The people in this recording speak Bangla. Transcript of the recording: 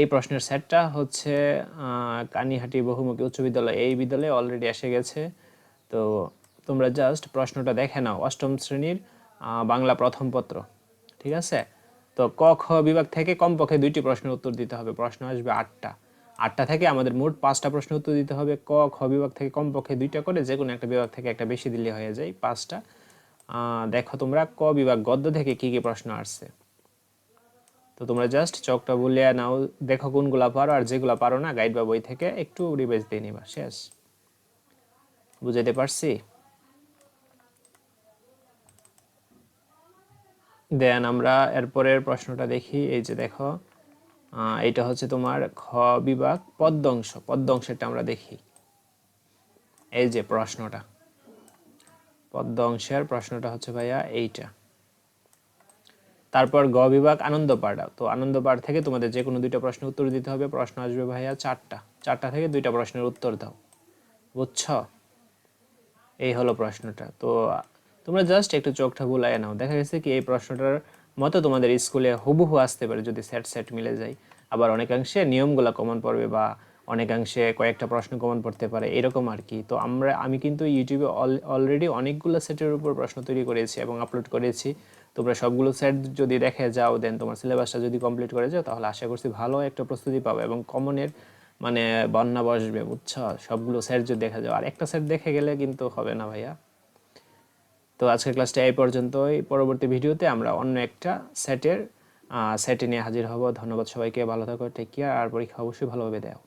এই প্রশ্নের সেটটা হচ্ছে কানিহাটি বহুমুখী উচ্চ বিদ্যালয় এই বিদ্যালয়ে অলরেডি এসে গেছে। তো তোমরা জাস্ট প্রশ্নটা দেখে নাও, অষ্টম শ্রেণির বাংলা প্রথম পত্র, ঠিক আছে? তো ক, খ বিভাগ থেকে কমপক্ষে দুইটি প্রশ্নের উত্তর দিতে হবে, প্রশ্ন আসবে আটটা। আটটা থেকে আমাদের মোট পাঁচটা প্রশ্ন উত্তর দিতে হবে, ক, খ বিভাগ থেকে কমপক্ষে দুইটা করে, যে কোনো একটা বিভাগ থেকে একটা বেশি দিলে হয়ে যায় পাঁচটা। দেখো তোমরা, ক বিভাগ গদ্য থেকে কি কি প্রশ্ন আসছে। তো তোমরা জাস্ট চকটা বলিয়া নাও, দেখো কোনগুলা পারো আর যেগুলা পারো না গাইড বা বই থেকে একটু রিভাইজ দিয়ে নিবা শেষ বুঝাইতে পারছি? দেন আমরা এরপরের প্রশ্নটা দেখি, এই যে দেখো এটা হচ্ছে তোমার খ বিভাগ, পদ্মংশ পদ্মাংশটা আমরা দেখি। এই যে প্রশ্নটা, পদ্মংশের প্রশ্নটা হচ্ছে ভাইয়া এইটা। তারপর গ বিভাগ আনন্দ পাড়া তো আনন্দ পাড় থেকে তোমাদের যে কোনো দুইটা প্রশ্নের উত্তর দিতে হবে। প্রশ্ন আসবে ভাইয়া চারটা। চারটা থেকে দুইটা প্রশ্নের উত্তর দাও। বুঝছ? এই হলো প্রশ্নটা। তো তোমরা জাস্ট একটু চোখটা বুলাই নাও। দেখা গেছে কি, এই প্রশ্নটার মতো তোমাদের স্কুলে হুবহু আসতে পারে যদি সেট সেট মিলে যায়। আবার অনেকাংশে নিয়মগুলো কমন পড়বে বা অনেকাংশে কয়েকটা প্রশ্ন কমন পড়তে পারে, এরকম আর কি। তো আমরা, আমি কিন্তু ইউটিউবে অলরেডি অনেকগুলো সেটের উপর প্রশ্ন তৈরি করেছি এবং আপলোড করেছি। তোমরা সবগুলো সেট যদি দেখে যাও দেন তোমার সিলেবাসটা যদি কমপ্লিট করে যাও, তাহলে আশা করছি ভালো একটা প্রস্তুতি পাবে এবং কমনের মানে বন্যা বসবে, বুঝছ? সবগুলো সেট যদি দেখা যাও। আর একটা সেট দেখে গেলে কিন্তু হবে না ভাইয়া। তো আজকের ক্লাসটা এই পর্যন্তই। পরবর্তী ভিডিওতে আমরা অন্য একটা সেটের সেটে নিয়ে হাজির হব। ধন্যবাদ সবাইকে। ভালো থাকো টেক কেয়ার আর পরীক্ষা অবশ্যই ভালোভাবে দেও।